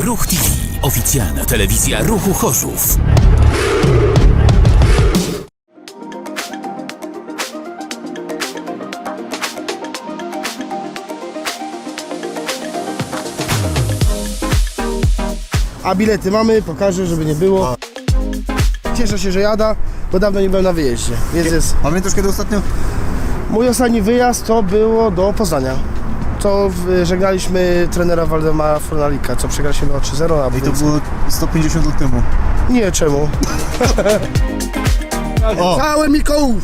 Ruch TV. Oficjalna telewizja Ruchu Chorzów. A bilety mamy, pokażę, żeby nie było. Cieszę się, że jada, bo dawno nie byłem na wyjeździe. Więc jest. Pamiętasz kiedy ostatnio? Mój ostatni wyjazd to było do Poznania. To żegnaliśmy trenera Waldemara Fornalika, co przegraliśmy do 3-0. A I to więc- było 150 lat temu. Nie, czemu? O, Całe Mikołów!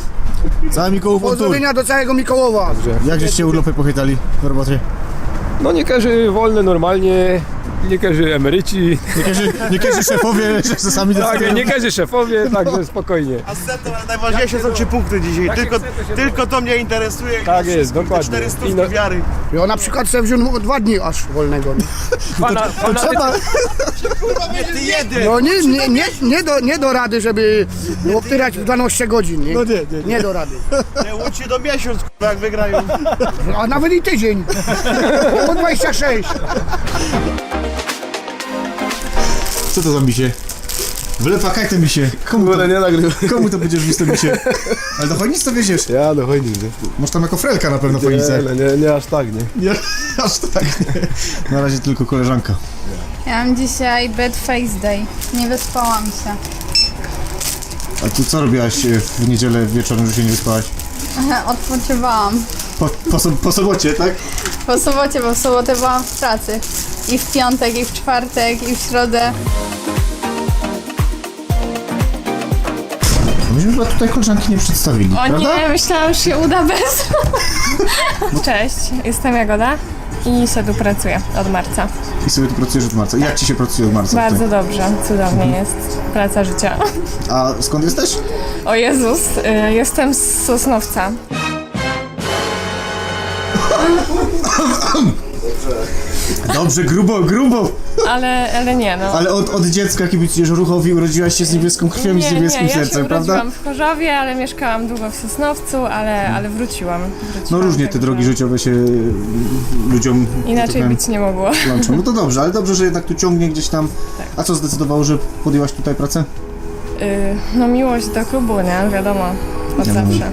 cały Mikołów on tur. Pozdrowienia do całego Mikołowa! Jak żeście urlopy pochytali w robocie? No niektórzy wolne normalnie, niektórzy emeryci, Nie każdy, nie każdy szefowie, że czasami tak, niektórzy szefowie, także spokojnie. Najważniejsze są trzy punkty dzisiaj. Tylko, chce, to się tylko to mnie interesuje. Tak jest, dokładnie. 400 I no- wiary. Ja na przykład sobie wziąłem dwa dni aż wolnego. nie? Pana, pana, Trzeba, Ty jeden! No nie, nie, nie, nie, do, nie do rady, żeby obtyrać w 12 godzin. Nie, No nie, nie, nie. nie do rady. Nie się do miesiąc, jak wygrają. A nawet i tydzień. Po 26. Co to za misie? Wylepakaj te misie. Komu to, nie nagrywam. komu to będziesz widzieć te misie? Ale do chojnic to wieziesz. Ja do chojni, nie? Masz tam jako frelka na pewno chojnicę. nie, nie aż tak, nie. Nie, aż tak nie. Na razie tylko koleżanka. Ja mam dzisiaj bad face day. Nie wyspałam się. A tu co robiłaś e, w niedzielę wieczorem, że się nie wyspałaś? Odpoczywałam. Po, po, so, po sobocie, tak? Po sobocie, bo w sobotę byłam w pracy. I w piątek, i w czwartek, i w środę. Myśmy chyba tutaj koleżanki nie przedstawili, O prawda? nie, myślałam, że się uda bez. Cześć, jestem Jagoda i sobie tu pracuję od marca. I sobie tu pracujesz od marca. Jak ci się pracuje od marca? Bardzo tutaj? dobrze, cudownie jest. Praca życia. A skąd jesteś? O Jezus, y, jestem z Sosnowca. Dobrze, grubo, grubo. Ale, ale nie, no. Ale od, od dziecka kibicujesz ruchowi, urodziłaś się z niebieską krwią i z nie, niebieskim nie, ja sercem, się prawda? urodziłam w Chorzowie, ale mieszkałam długo w Sosnowcu, ale, ale wróciłam. No wróciłam różnie te także drogi życiowe się y, ludziom że tak Inaczej powiem, być nie mogło. łączą. No to dobrze, ale dobrze, że jednak tu ciągnie gdzieś tam. Tak. A co zdecydowało, że podjęłaś tutaj pracę? Y, No miłość do klubu, nie? Wiadomo, od zawsze.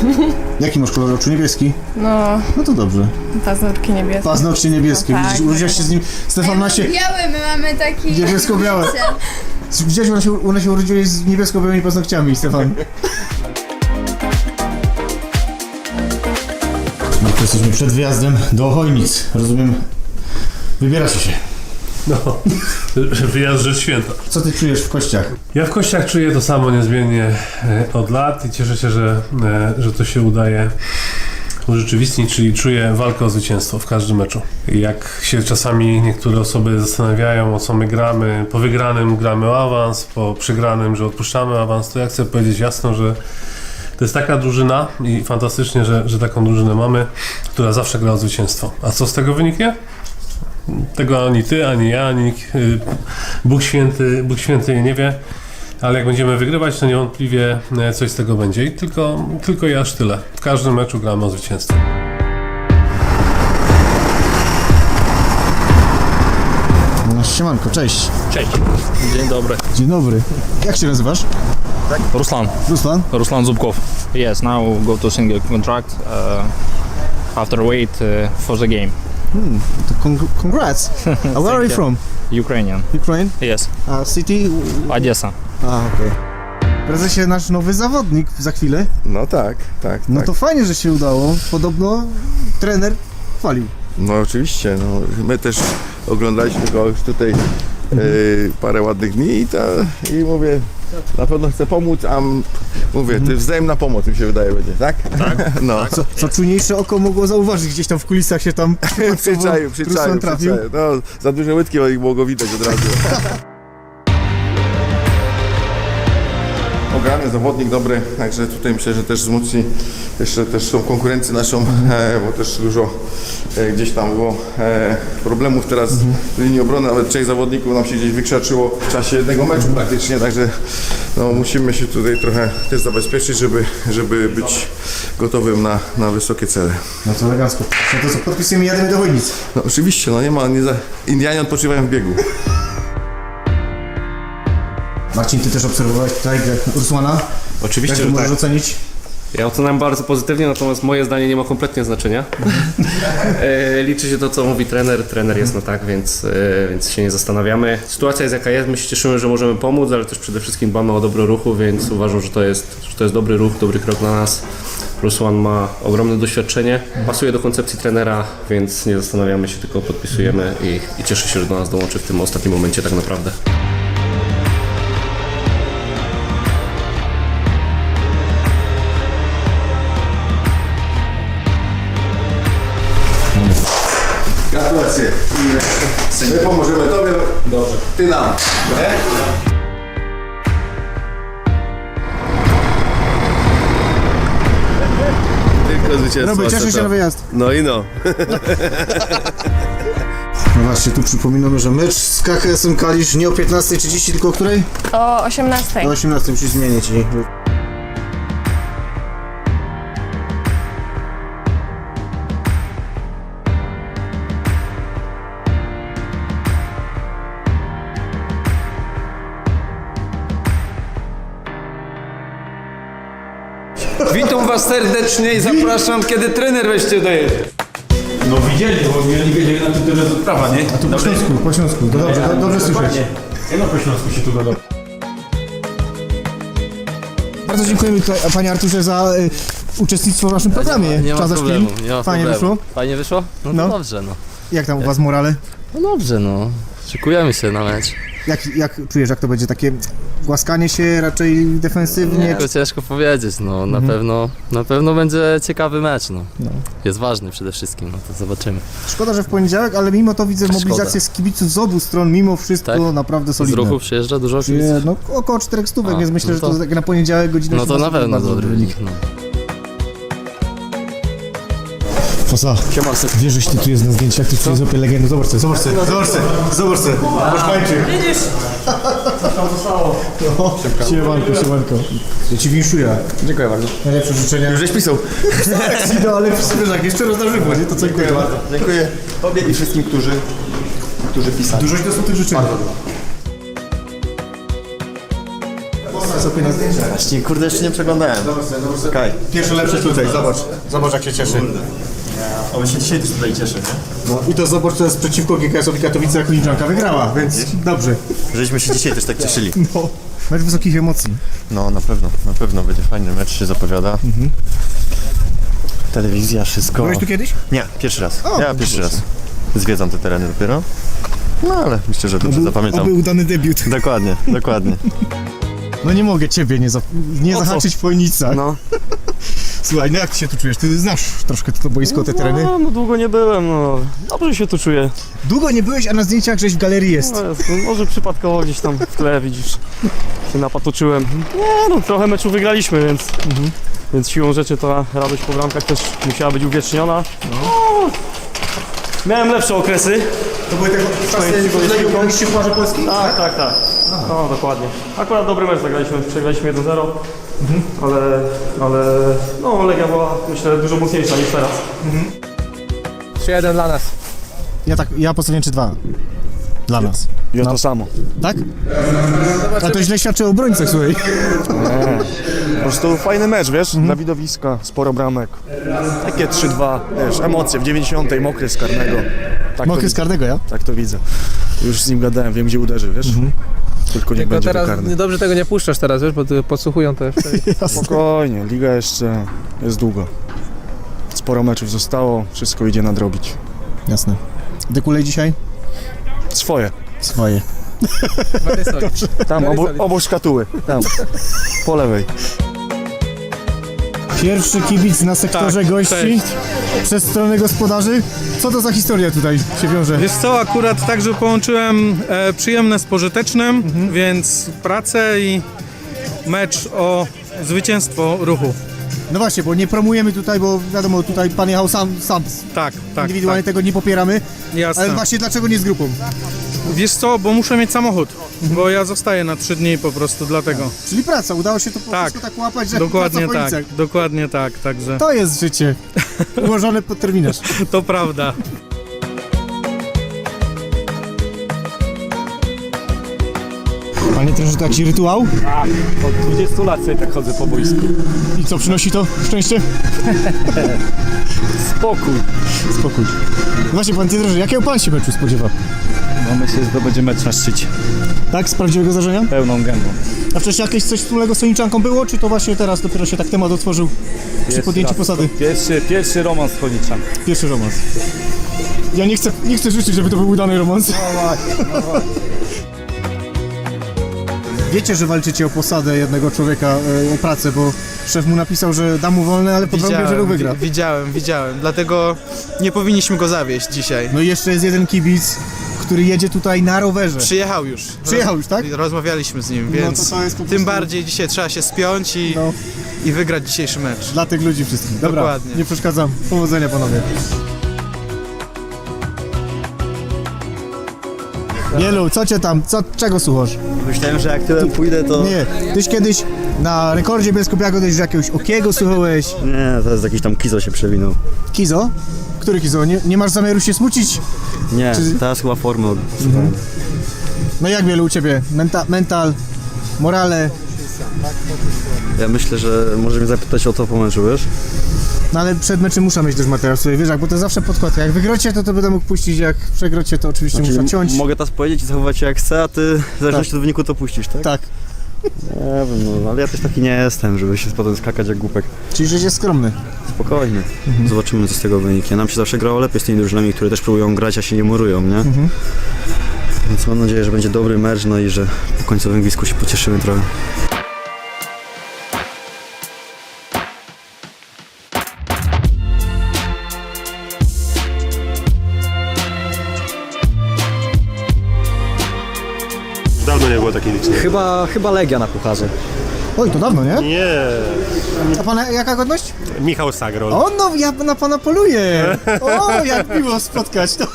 Jaki masz kolor oczu? Niebieski? No, No to dobrze. paznokcie niebieskie. Paznokcie niebieskie, No tak, widzisz, urodziłaś się z nim. Stefan się Biały, my mamy taki... niebiesko-białe. Widziałeś, ona się, ona się urodziła z niebiesko-białymi paznokciami, Stefan. No to jesteśmy przed wyjazdem do Chojnic. Rozumiem, wybieracie się. No, wyjazd rzecz święta. Co ty czujesz w kościach? Ja w kościach czuję to samo niezmiennie e, od lat i cieszę się, że, e, że to się udaje urzeczywistnić, czyli czuję walkę o zwycięstwo w każdym meczu. Jak się czasami niektóre osoby zastanawiają, o co my gramy, po wygranym gramy o awans, po przegranym, że odpuszczamy awans, to ja chcę powiedzieć jasno, że to jest taka drużyna i fantastycznie, że, że taką drużynę mamy, która zawsze gra o zwycięstwo. A co z tego wyniknie? Tego ani ty, ani ja, ani y, Bóg Święty, Bóg Święty nie wie, ale jak będziemy wygrywać, to niewątpliwie e, coś z tego będzie. I tylko, tylko i aż tyle. W każdym meczu gramy o zwycięstwo. No, siemanko, cześć. Cześć. Dzień dobry. Dzień dobry. Jak się nazywasz? Ruslan. Ruslan? Ruslan Zubkov. Yes, now go to single contract uh, after wait uh, for the game. To con- congrats. A where are you you. from? Ukrainian. Ukraine? Yes. A city? Odessa. A, okej. Prezesie, nasz nowy zawodnik za chwilę. No tak, tak. No tak. to fajnie, że się udało. Podobno trener chwalił. No oczywiście, no, my też oglądaliśmy go już tutaj e, parę ładnych dni i, ta, i mówię, na pewno chcę pomóc, a m- mówię, to jest wzajemna pomoc mi się wydaje będzie, tak? Tak. No, Co, co czujniejsze oko mogło zauważyć, gdzieś tam w kulisach się tam przyczaił, Ruslan przyczaił, trafił. przyczaił. No, za duże łydki bo ich było go widać od razu. ograny zawodnik, dobry, także tutaj myślę, że też wzmocni jeszcze też tą konkurencję naszą, e, bo też dużo e, gdzieś tam było e, problemów teraz w linii obrony, nawet trzech zawodników nam się gdzieś wykrzaczyło w czasie jednego meczu praktycznie, także no, musimy się tutaj trochę też zabezpieczyć, żeby, żeby być gotowym na, na wysokie cele. No to elegancko. No to co, podpisujemy jadę do Chojnic. No oczywiście, no nie ma, nie za... Indianie odpoczywają w biegu. Marcin, ty też obserwowałeś tutaj grę Ursłana? Oczywiście, Jak to że możesz tak. ocenić? Ja oceniam bardzo pozytywnie, natomiast moje zdanie nie ma kompletnie znaczenia. e, liczy się to, co mówi trener. Trener jest na tak, więc, e, więc się nie zastanawiamy. Sytuacja jest jaka jest, my się cieszymy, że możemy pomóc, ale też przede wszystkim dbamy o dobro ruchu, więc uważam, że to jest, że to jest dobry ruch, dobry krok dla nas. Rusłan ma ogromne doświadczenie, pasuje do koncepcji trenera, więc nie zastanawiamy się, tylko podpisujemy i, i cieszę się, że do nas dołączy w tym ostatnim momencie tak naprawdę. My pomożemy Tobie, Dobrze. Ty nam. Nie? Tylko zwycięstwo. Robię, cieszę się na wyjazd. No i no. No właśnie, tu przypominamy, że mecz z KKS-em Kalisz nie o 15.30, tylko o której? O 18. O 18 musi zmienić i... serdecznie i zapraszam, kiedy trener weźcie dojedzie. No widzieli, bo nie wiedzieli na tym tyle odprawa, nie? A tu po Śląsku, po Śląsku, to dobrze, to dobrze słyszeć. Nie no, po Śląsku się tu gada. Bardzo dziękujemy tutaj, Panie Arturze za y, uczestnictwo w naszym programie. Nie ma Czas za problemu, nie ma Fajnie problemu. wyszło? Fajnie wyszło? No, No. dobrze, no. Jak tam u Was morale? No dobrze, no. Szykujemy się na mecz. Jak, jak czujesz, jak to będzie takie głaskanie się raczej defensywnie? To ciężko powiedzieć, no. Na, pewno, na pewno będzie ciekawy mecz, no. Jest ważny przede wszystkim, no to zobaczymy. Szkoda, że w poniedziałek, ale mimo to widzę Szkoda. mobilizację z kibiców z obu stron, mimo wszystko Tak? naprawdę Z solidne. ruchu przyjeżdża dużo Nie, kibiców? no około 4 stówek, A, więc myślę, no że to- to jak na poniedziałek godzinę No to 18 na pewno bardzo dobry wynik, no. Fosa, wiesz, żeś ty tu jest na zdjęciach, ty tu jest opie legendy, zobacz sobie, zobacz sobie, zobacz sobie, zobacz sobie, masz kończy. Widzisz? Tam zostało. No, siemanko, siemanko. Ja ci winszuję. Dziękuję bardzo. Najlepsze życzenia. Już żeś pisał. no ale wiesz, jak jeszcze raz na żywo, nie? To co dziękuję bardzo. Dziękuję Tobie i wszystkim, którzy, którzy pisali. Dużo to są tych życzeń. Na zdjęciach. Właśnie, kurde, jeszcze nie przeglądałem. Kaj. Pierwsze lepsze tutaj, zobacz. Zobacz jak się cieszy. On się dzisiaj też tutaj cieszy, nie? No i to zobacz, to jest przeciwko GKS-owi Katowice, jak wygrała, więc dobrze. Żeśmy się dzisiaj też tak cieszyli. No, mecz wysokich emocji. No, na pewno, na pewno będzie fajny mecz się zapowiada. Telewizja, wszystko. Byłeś tu kiedyś? Nie, pierwszy raz. O, ja pierwszy raz. Zwiedzam te tereny dopiero. No ale myślę, że dobrze zapamiętam. Oby udany debiut. Dokładnie, dokładnie. No nie mogę ciebie nie, za, nie zahaczyć w Chojnicach. No. Słuchaj, no jak ty się tu czujesz? Ty znasz troszkę to boisko, te tereny. No, no długo nie byłem, no. Dobrze się tu czuję. Długo nie byłeś, a na zdjęciach żeś w galerii jest. No, jest, no, może przypadkowo gdzieś tam w tle, widzisz, się napatoczyłem. Nie no, trochę meczu wygraliśmy, więc, więc siłą rzeczy ta radość po bramkach też musiała być uwieczniona. No. Miałem lepsze okresy. To były te czasy, w Polski? Tak, tak, tak. No, dokładnie. Akurat dobry mecz zagraliśmy, przegraliśmy 1-0, ale, ale no, Legia była myślę dużo mocniejsza niż teraz. 3-1 dla nas. Ja tak, ja postawiłem 3-2. Dla nas. Ja to samo. Tak? A to źle świadczy o obrońcach, słuchaj. Po prostu fajny mecz, wiesz, dla widowiska, sporo bramek. Takie 3-2, wiesz, emocje w 90 mokry z karnego. Tak Mokry z karnego, ja? tak to widzę. Już z nim gadałem, wiem gdzie uderzy, wiesz. Tylko nie Tylko będzie teraz wykarny. dobrze tego nie puszczasz teraz, wiesz, bo ty podsłuchują to jeszcze. Spokojnie, liga jeszcze jest długo. Sporo meczów zostało, wszystko idzie nadrobić. Jasne. Dekulej dzisiaj? Swoje. Swoje. Tam, obok szkatuły. Tam. Po lewej. Pierwszy kibic na sektorze Tak, gości cześć. przez stronę gospodarzy. Co to za historia tutaj się wiąże? Wiesz co, akurat tak, że połączyłem e, przyjemne z pożytecznym, więc pracę i, mecz o zwycięstwo ruchu. No właśnie, bo nie promujemy tutaj, bo wiadomo, tutaj pan jechał sam, sam. Tak, tak. Indywidualnie tak. tego nie popieramy. Jasne. Ale właśnie dlaczego nie z grupą? Wiesz co, bo muszę mieć samochód, bo ja zostaję na trzy dni po prostu dlatego. Czyli praca, udało się to po Tak. prostu tak łapać, że Dokładnie praca po tak, dokładnie tak, także To jest życie. Ułożone pod terminarz. to prawda. Panie trenerze, to jakiś rytuał? Od 20 lat sobie tak chodzę po boisku. I co, przynosi to szczęście? Spokój. Spokój. Właśnie, panie trenerze, jakiego pan się meczu spodziewa? No myślę, że to będzie mecz na szczycie. Tak, z prawdziwego zdarzenia? Pełną gębą. A wcześniej jakieś coś wspólnego z Soniczanką było, czy to właśnie teraz dopiero się tak temat otworzył przy podjęciu posady? Pierwszy, pierwszy romans z. Pierwszy romans. Ja nie chcę, nie chcę życzyć, żeby to był udany romans. Wiecie, że walczycie o posadę jednego człowieka, e, o pracę, bo szef mu napisał, że da mu wolne, ale pod warunkiem, że wygra. wi- widziałem, widziałem, dlatego nie powinniśmy go zawieść dzisiaj. No i jeszcze jest jeden kibic, który jedzie tutaj na rowerze. Przyjechał już. Przyjechał już, tak? Rozmawialiśmy z nim, No więc to to jest po tym prostu- bardziej dzisiaj trzeba się spiąć i, No. i wygrać dzisiejszy mecz. Dla tych ludzi wszystkich. Dobra, Dokładnie. nie przeszkadzam. Powodzenia panowie. Wielu, co cię tam, co, czego słuchasz? Myślałem, że jak tyle pójdę, to... Nie, tyś kiedyś na rekordzie Bielsko-Białego dość jakiegoś Okiego słuchałeś. Nie, to jest jakiś tam kizo się przewinął. Kizo? Który Kizo? Nie, nie masz zamiaru się smucić? Nie, Czy- teraz chyba formę No jak wielu u ciebie? Menta, mental, morale, Ja myślę, że może mnie zapytać o to po wiesz? No ale przed meczem muszę mieć też materiał sobie, wiesz, jak, bo to zawsze podkład. Jak wygrocie, to to będę mógł puścić, jak przegrocie, to oczywiście Znaczy, muszę ciąć. mogę teraz powiedzieć i zachowywać się jak chcę, a ty w zależności od wyniku to puścisz, tak? Tak. Nie wiem, no, ale ja też taki nie jestem, żeby się potem skakać jak głupek. Czyli, że jest skromny. Spokojnie. Zobaczymy, co z tego wyniknie. Nam się zawsze grało lepiej z tymi drużynami, które też próbują grać, a się nie murują, nie? Więc mam nadzieję, że będzie dobry mecz, no i że po końcowym gwizdku się pocieszymy trochę. Dawno nie było takiej licznej. Chyba, chyba Legia na pucharze. Oj, to dawno, nie? Nie, A pana jaka godność? Michał Sagrol. O, no ja na pana poluję. O, jak miło spotkać. To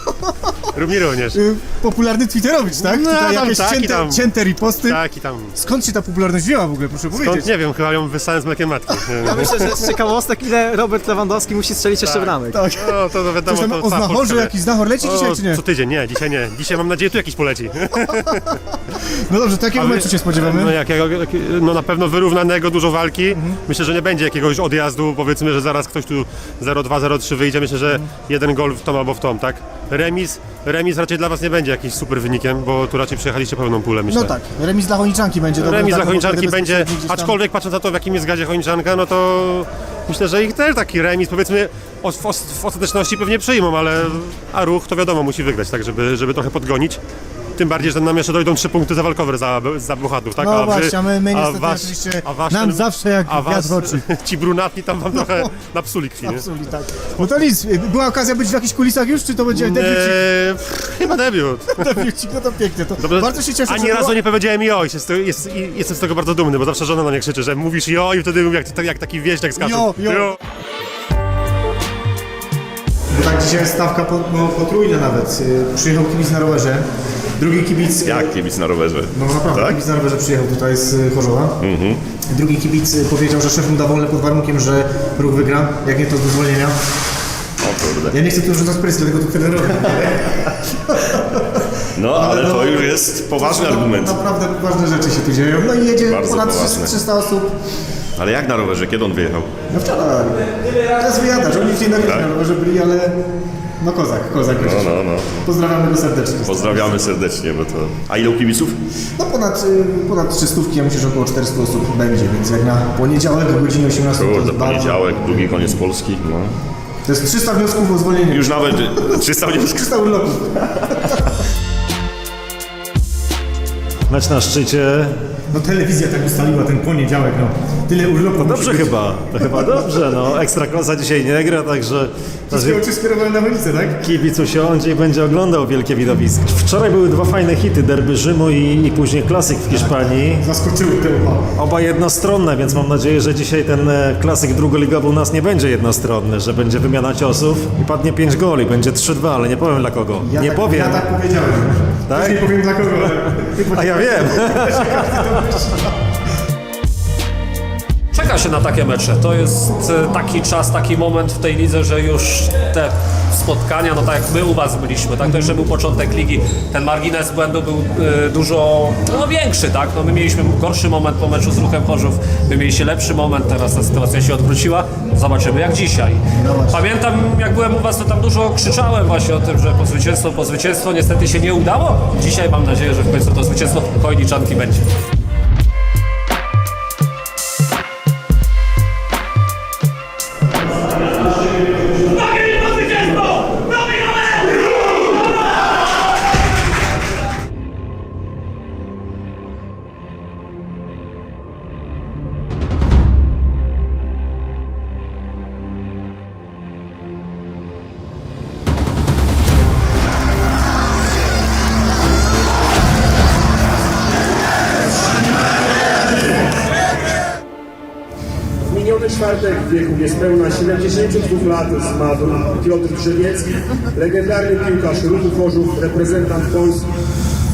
Równie również. y, popularny Twitterowicz, tak? No, Tutaj tam jakieś tak i cięte, tam. cięte riposty. Tak i tam. Skąd się ta popularność wzięła w ogóle, proszę Stąd powiedzieć? nie wiem, chyba ją wysłałem z mlekiem matki. Ja myślę, że z ciekawostek, ile Robert Lewandowski musi strzelić jeszcze bramek. Tak. No to, to wiadomo, Coś tam to o cała znachorze, Polska jakiś znachor leci dzisiaj, O, czy nie? Co tydzień, nie, dzisiaj nie. Dzisiaj mam nadzieję tu jakiś poleci. No dobrze, to jakiego meczu się spodziewamy? No, jakiego, jak- no na pewno wyrównanego, dużo walki. Myślę, że nie będzie jakiegoś odjazdu, powiedzmy, że zaraz ktoś tu 0-2, 0-3 wyjdzie. Myślę, że jeden gol w tom albo w tom, tak? Remis, remis raczej dla Was nie będzie jakimś super wynikiem, bo tu raczej przejechaliście pełną pulę, myślę. No tak, remis dla Choniczanki będzie dobry. Remis tak, dla Choniczanki będzie, aczkolwiek patrząc na to, w jakim jest gazie Choniczanka, no to myślę, że ich też taki remis, powiedzmy, w ostateczności pewnie przyjmą, ale a ruch to wiadomo musi wygrać, tak, żeby, żeby trochę podgonić. Tym bardziej, że nam jeszcze dojdą trzy punkty za walkover za, za Buchadów, tak? No a wy- właśnie, a my, my a niestety wasz- oczywiście, a wasz nam ten- zawsze jak a was, wiatr w oczy. ci brunatni tam wam trochę napsuli krwi? Absolutnie tak. No to nic, była okazja być w jakichś kulisach już, czy to będzie? Eee, pff, chyba debiut. Debiucik, no to pięknie. To Dobrze, bardzo się cieszę, Ani że razu było. nie powiedziałem jo z tego, jest, i jestem z tego bardzo dumny, bo zawsze żona na mnie krzyczy, że mówisz jo i wtedy mówię jak, jak taki wieśniak skacze. Jo, jo. Bo tak dzisiaj jest stawka po, no, potrójna nawet. Y, Przyjechał kibic na rowerze, drugi kibic... Jak kibic na rowerze? No naprawdę, Tak? kibic na rowerze przyjechał tutaj z y, Chorzowa. Mhm. Drugi kibic y, powiedział, że szef mu da wolne pod warunkiem, że ruch wygra, jak nie to do zwolnienia. O kurde. Ja nie chcę tu rzucać presji, dlatego to trenerowi. No, ale to już jest poważny argument. Naprawdę ważne rzeczy się tu dzieją. No i jedzie Bardzo ponad poważne. 300 osób. Ale jak na rowerze? Kiedy on wyjechał? No wczoraj. To jest wyjadacz. Oni dzień dobry na rowerze byli, ale... No kozak, kozak. No, no, no. Pozdrawiamy go serdecznie. Pozdrawiamy serdecznie, bo to... A ile u kibiców? No ponad, y, ponad 300, ja myślę, że około 400 osób będzie, więc jak na poniedziałek o godzinie 18 to Kurde, jest bardzo... poniedziałek, drugi koniec Polski, no. To jest 300 wniosków o zwolnienie. Już nawet 300 wniosków. 300 urlopów. Mecz na szczycie. No telewizja tak ustaliła ten poniedziałek, no. Tyle urlopu. No dobrze chyba, to chyba dobrze, no. Ekstraklasa dzisiaj nie gra, także... Wszystkie oczy skierowane na ulicę, tak? Kibic usiądzie i będzie oglądał wielkie widowisko. Wczoraj były dwa fajne hity, derby Rzymu i, i później klasyk w Hiszpanii. Zaskoczyły te oba. Oba jednostronne, więc mam nadzieję, że dzisiaj ten e, klasyk drugoligowy u nas nie będzie jednostronny, że będzie wymiana ciosów i padnie 5 goli, będzie 3-2, ale nie powiem dla kogo. Ja nie tak, powiem. Ja tak powiedziałem. Tak? Też nie powiem dla kogo, ale... A ja wiem. Czeka się na takie mecze. To jest e, taki czas, taki moment w tej lidze, że już te spotkania, no tak jak my u Was byliśmy, tak? To jeszcze był początek ligi. Ten margines błędu był e, dużo no, większy, tak? No, my mieliśmy gorszy moment po meczu z Ruchem Chorzów, wy mieliście lepszy moment, teraz ta sytuacja się odwróciła. Zobaczymy jak dzisiaj. Pamiętam jak byłem u Was, to tam dużo krzyczałem właśnie o tym, że po zwycięstwo, po zwycięstwo. Niestety się nie udało. Dzisiaj mam nadzieję, że w końcu to zwycięstwo Chojniczanki będzie. Niespełna 72 lat zmarł Piotr Drzewiecki, legendarny piłkarz ruchu Chorzów, reprezentant Polski.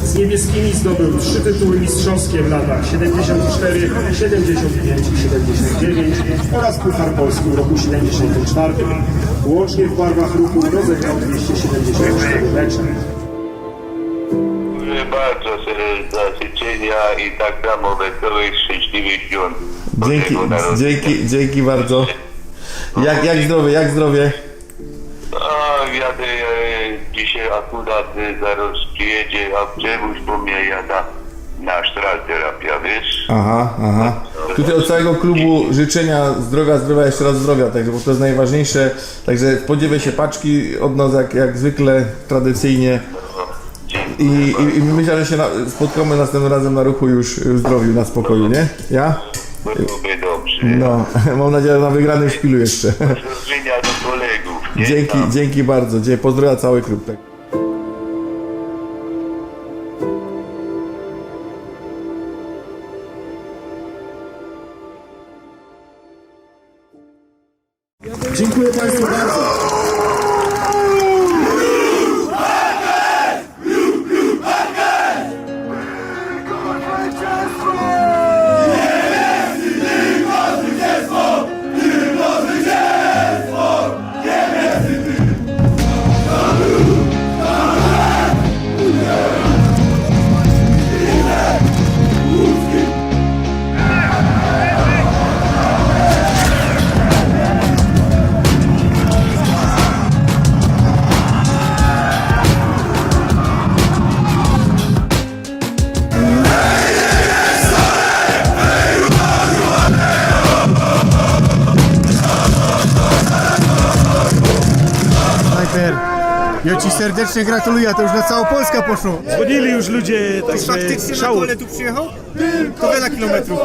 Z niebieskimi zdobył trzy tytuły mistrzowskie w latach 74, 75 i 79 oraz Puchar Polski w roku 74. Łącznie w barwach ruchu rozegrał 274 mecze. Dziękuję bardzo serdecznie za życzenia i tak samo wesołych, szczęśliwych świąt. Dzięki, dzięki, dzięki bardzo. Jak, jak zdrowie, jak zdrowie? A, jadę e, dzisiaj akurat e, zaraz przyjedzie, a przewóz po mnie jada na sztral terapia, wiesz? Aha, aha. Tutaj od całego klubu życzenia zdrowia, zdrowia, jeszcze raz zdrowia, także bo to jest najważniejsze. Także spodziewaj się paczki od nas jak, jak zwykle, tradycyjnie. I, i, I myślę, że się na, spotkamy następnym razem na ruchu już w zdrowiu, na spokoju, nie? Ja? Byłoby dobrze. No, mam nadzieję, że na wygranym szpilu jeszcze. Pozdrowienia do kolegów, nie? Dzięki, dzięki bardzo. Dzie- Pozdrawia cały klub. Tak. Serdecznie gratuluję, to już na całą Polskę poszło. Dzwonili już ludzie, To także faktycznie szału. na kole tu przyjechał? To wiele kilometrów.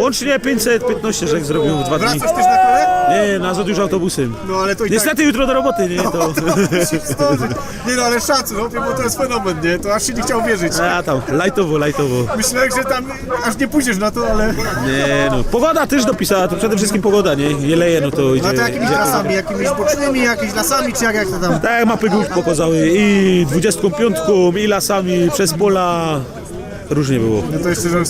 Łącznie 515 rzek zrobił w dwa dni. Wracasz też na kole? Nie, na dużo autobusem. No ale to i Niestety tak... jutro do roboty, nie? To... Nie no, ale szacun, no, bo to jest fenomen, nie? To aż się nie chciał wierzyć. A tam, lajtowo, lajtowo. Myślałem, że tam aż nie pójdziesz na to, ale... Nie no, pogoda też dopisała, to przede wszystkim pogoda, nie? Jeleje, no to idzie... No to jakimiś idzie lasami, jakimiś bocznymi, jakimiś lasami, czy jak, jak to tam? Tak, mapy głów pokazały i 25, i lasami, przez pola. Różnie było. No to jeszcze, że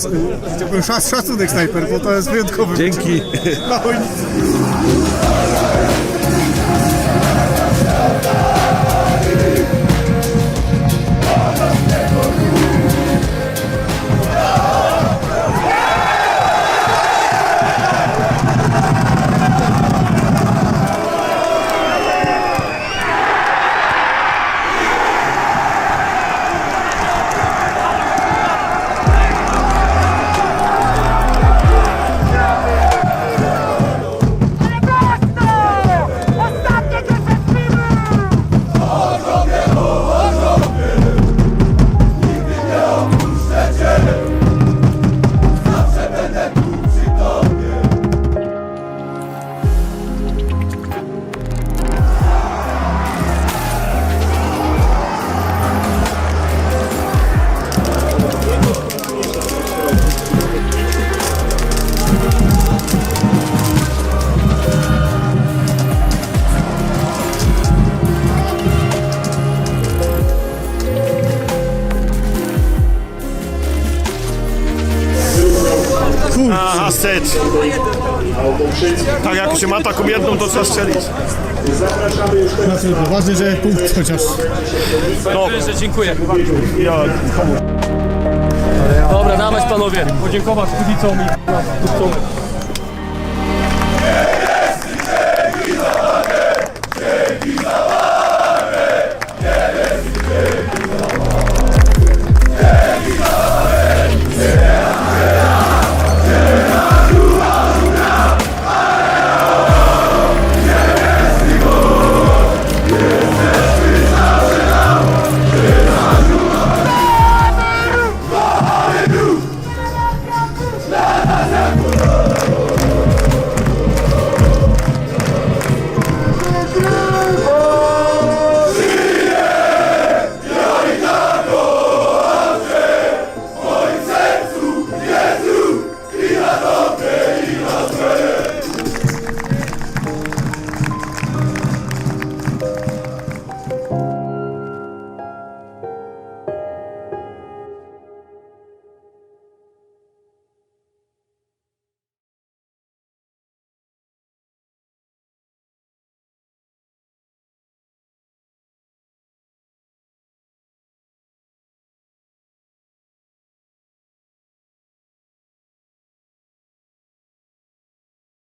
chciałbym szac- szacunek snajper, bo to jest wyjątkowy. Dzięki. No, Tak jak się ma taką jedną, to trzeba strzelić. Zapraszamy już teraz Ważne, że punkt chociaż. No. Dziękuję. Ja, Dobra, dawać panowie. Podziękować kibicom i